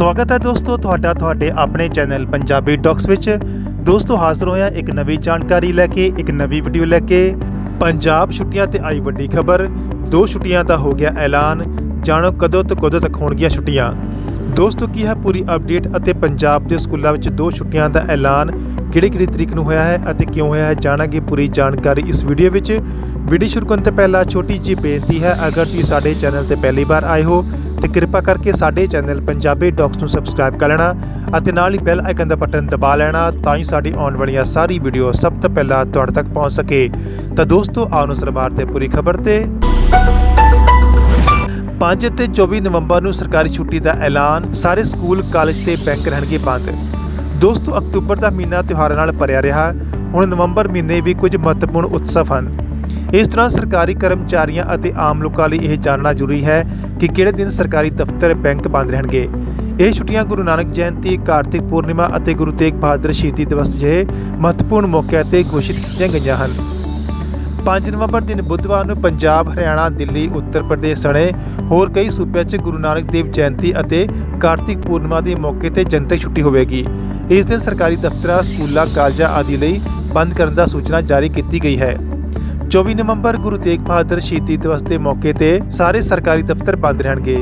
ਸਵਾਗਤ ਹੈ ਦੋਸਤੋ ਤੁਹਾਡਾ ਤੁਹਾਡੇ ਆਪਣੇ ਚੈਨਲ ਪੰਜਾਬੀ ਟਾਕਸ ਵਿੱਚ। ਦੋਸਤੋ ਹਾਜ਼ਰ ਹੋਇਆ ਇੱਕ ਨਵੀਂ ਜਾਣਕਾਰੀ ਲੈ ਕੇ, ਇੱਕ ਨਵੀਂ ਵੀਡੀਓ ਲੈ ਕੇ। ਪੰਜਾਬ ਛੁੱਟੀਆਂ ਤੇ ਆਈ ਵੱਡੀ ਖਬਰ, ਦੋ ਛੁੱਟੀਆਂ ਦਾ ਹੋ ਗਿਆ ਐਲਾਨ, ਜਾਣੋ ਕਦੋਂ ਤੋਂ ਕਦੋਂ ਤੱਕ ਹੋਣਗੀਆਂ ਛੁੱਟੀਆਂ। ਦੋਸਤੋ ਕੀ ਹੈ ਪੂਰੀ ਅਪਡੇਟ ਅਤੇ ਪੰਜਾਬ ਦੇ ਸਕੂਲਾਂ ਵਿੱਚ ਦੋ ਛੁੱਟੀਆਂ ਦਾ ਐਲਾਨ ਕਿਹੜੀ ਕਿਹੜੀ ਤਰੀਕ ਨੂੰ ਹੋਇਆ ਹੈ ਅਤੇ ਕਿਉਂ ਹੋਇਆ ਹੈ ਜਾਣਾਂਗੇ ਪੂਰੀ ਜਾਣਕਾਰੀ ਇਸ ਵੀਡੀਓ ਵਿੱਚ। ਵੀਡੀਓ ਸ਼ੁਰੂ ਕਰਨ ਤੋਂ ਪਹਿਲਾਂ ਛੋਟੀ ਜਿਹੀ ਬੇਨਤੀ ਹੈ, ਅਗਰ ਤੁਸੀਂ ਸਾਡੇ ਚੈਨਲ ਤੇ ਪਹਿਲੀ ਵਾਰ ਆਏ ਹੋ ਤੇ ਕਿਰਪਾ ਕਰਕੇ ਸਾਡੇ ਚੈਨਲ ਪੰਜਾਬੀ ਡੌਕਸ ਨੂੰ ਸਬਸਕ੍ਰਾਈਬ ਕਰ ਲੈਣਾ ਅਤੇ ਨਾਲ ਹੀ ਬੈਲ ਆਈਕਨ ਦਾ ਬਟਨ ਦਬਾ ਲੈਣਾ ਤਾਂ ਹੀ ਸਾਡੀ ਆਉਣ ਵਾਲੀਆਂ ਸਾਰੀ ਵੀਡੀਓ ਸਭ ਤੋਂ ਪਹਿਲਾਂ ਤੁਹਾਡੇ ਤੱਕ ਪਹੁੰਚ ਸਕੇ। ਤਾਂ ਦੋਸਤੋ, ਆਓ ਨੂੰ ਸਰਬਾਰ ਤੇ ਪੂਰੀ ਖਬਰ ਤੇ। 5 ਤੇ 24 ਨਵੰਬਰ ਨੂੰ ਸਰਕਾਰੀ ਛੁੱਟੀ ਦਾ ਐਲਾਨ, ਸਾਰੇ ਸਕੂਲ, ਕਾਲਜ ਤੇ ਬੈਂਕ ਰਹਿਣਗੇ ਬੰਦ। ਦੋਸਤੋ, ਅਕਤੂਬਰ ਦਾ ਮਹੀਨਾ ਤਿਉਹਾਰਾਂ ਨਾਲ ਭਰਿਆ ਰਿਹਾ। ਹੁਣ ਨਵੰਬਰ ਮਹੀਨੇ ਵੀ ਕੁਝ ਮਹੱਤਵਪੂਰਨ ਉਤਸਵ ਹਨ। ਇਸ ਦੌਰਾਨ ਸਰਕਾਰੀ ਕਰਮਚਾਰੀਆਂ ਅਤੇ ਆਮ ਲੋਕਾਂ ਲਈ ਇਹ ਜਾਣਨਾ ਜ਼ਰੂਰੀ ਹੈ ਕਿ ਕਿਹੜੇ ਦਿਨ ਸਰਕਾਰੀ ਦਫ਼ਤਰ ਬੈਂਕ ਬੰਦ ਰਹਿਣਗੇ? ਇਹ ਛੁੱਟੀਆਂ ਗੁਰੂ ਨਾਨਕ ਜਯੰਤੀ, ਕਾਰਤਿਕ ਪੂਰਨਿਮਾ ਅਤੇ ਗੁਰੂ ਤੇਗ ਬਹਾਦਰ ਸ਼ਹੀਦੀ ਦਿਵਸ ਜਿਹੇ ਮਹੱਤਵਪੂਰਨ ਮੌਕਿਆਂ ਤੇ ਘੋਸ਼ਿਤ ਕੀਤੀਆਂ ਗਈਆਂ ਹਨ। 5 ਨਵੰਬਰ ਦਿਨ ਬੁੱਧਵਾਰ ਨੂੰ ਪੰਜਾਬ, ਹਰਿਆਣਾ, ਦਿੱਲੀ, ਉੱਤਰ ਪ੍ਰਦੇਸ਼ ਸਣੇ ਹੋਰ ਕਈ ਸੂਬਿਆਂ 'ਚ ਗੁਰੂ ਨਾਨਕ ਦੇਵ ਜਯੰਤੀ ਅਤੇ ਕਾਰਤਿਕ ਪੂਰਨਿਮਾ ਦੇ ਮੌਕੇ ਤੇ ਜਨਤਕ ਛੁੱਟੀ ਹੋਵੇਗੀ। ਇਸ ਦਿਨ ਸਰਕਾਰੀ ਦਫ਼ਤਰਾਂ, ਸਕੂਲਾਂ, ਕਾਲਜਾਂ ਆਦਿ ਲਈ ਬੰਦ ਕਰਨ ਦਾ ਸੂਚਨਾ ਜਾਰੀ ਕੀਤੀ ਗਈ ਹੈ। 24 ਨਵੰਬਰ ਗੁਰੂ ਤੇਗ ਬਹਾਦਰ ਸ਼ਹੀਦੀ ਦਿਵਸ ਦੇ ਮੌਕੇ ਤੇ ਸਾਰੇ ਸਰਕਾਰੀ ਦਫ਼ਤਰ ਬੰਦ ਰਹਿਣਗੇ।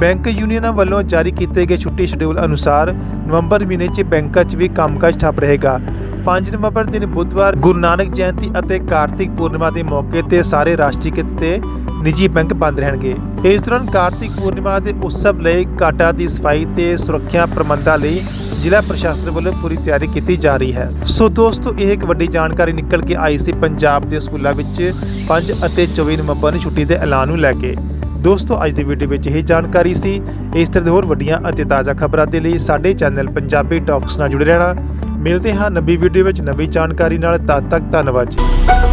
ਬੈਂਕ ਯੂਨੀਅਨਾਂ ਵੱਲੋਂ ਜਾਰੀ ਕੀਤੇ ਗਏ ਛੁੱਟੀ ਸ਼ਡਿਊਲ ਅਨੁਸਾਰ ਨਵੰਬਰ ਮਹੀਨੇ 'ਚ ਬੈਂਕਾਂ 'ਚ ਵੀ ਕੰਮਕਾਜ ਠੱਪ ਰਹੇਗਾ। 5 ਨਵੰਬਰ ਦਿਨ ਬੁੱਧਵਾਰ ਗੁਰੂ ਨਾਨਕ ਜਯੰਤੀ ਅਤੇ ਕਾਰਤਿਕ ਪੂਰਨਿਮਾ ਦੇ ਮੌਕੇ ਤੇ ਸਾਰੇ ਰਾਸ਼ਟਰੀਕ੍ਰਿਤ ਤੇ ਨਿੱਜੀ ਬੈਂਕ ਬੰਦ ਰਹਿਣਗੇ। ਇਸ ਦੌਰਾਨ ਕਾਰਤਿਕ ਪੂਰਨਿਮਾ ਦੇ ਉਤਸਵ ਲਈ ਘਾਟਾ ਦੀ ਸਫ਼ਾਈ ਤੇ ਸੁਰੱਖਿਆ ਪ੍ਰਬੰਧਾਂ ਲਈ ਜ਼ਿਲ੍ਹਾ ਪ੍ਰਸ਼ਾਸਨ ਵੱਲੋਂ ਪੂਰੀ ਤਿਆਰੀ ਕੀਤੀ ਜਾ ਰਹੀ ਹੈ। ਸੋ ਦੋਸਤੋ, ਇਹ ਇੱਕ ਵੱਡੀ ਜਾਣਕਾਰੀ ਨਿਕਲ ਕੇ ਆਈ ਸੀ ਪੰਜਾਬ ਦੇ ਸਕੂਲਾਂ ਵਿੱਚ 5 ਅਤੇ 24 ਨਵੰਬਰ ਨੂੰ ਛੁੱਟੀ ਦੇ ਐਲਾਨ ਨੂੰ ਲੈ ਕੇ। ਦੋਸਤੋ, ਅੱਜ ਦੀ ਵੀਡੀਓ ਵਿੱਚ ਇਹ ਜਾਣਕਾਰੀ ਸੀ। ਇਸ ਤਰ੍ਹਾਂ ਦੇ ਹੋਰ ਵੱਡੀਆਂ ਅਤੇ ਤਾਜ਼ਾ ਖਬਰਾਂ ਦੇ ਲਈ ਸਾਡੇ ਚੈਨਲ ਪੰਜਾਬੀ ਟਾਕਸ ਨਾਲ ਜੁੜੇ ਰਹਿਣਾ। ਮਿਲਦੇ ਹਾਂ ਨਵੀਂ ਵੀਡੀਓ ਵਿੱਚ ਨਵੀਂ ਜਾਣਕਾਰੀ ਨਾਲ। ਤਦ ਤੱਕ ਧੰਨਵਾਦ ਜੀ।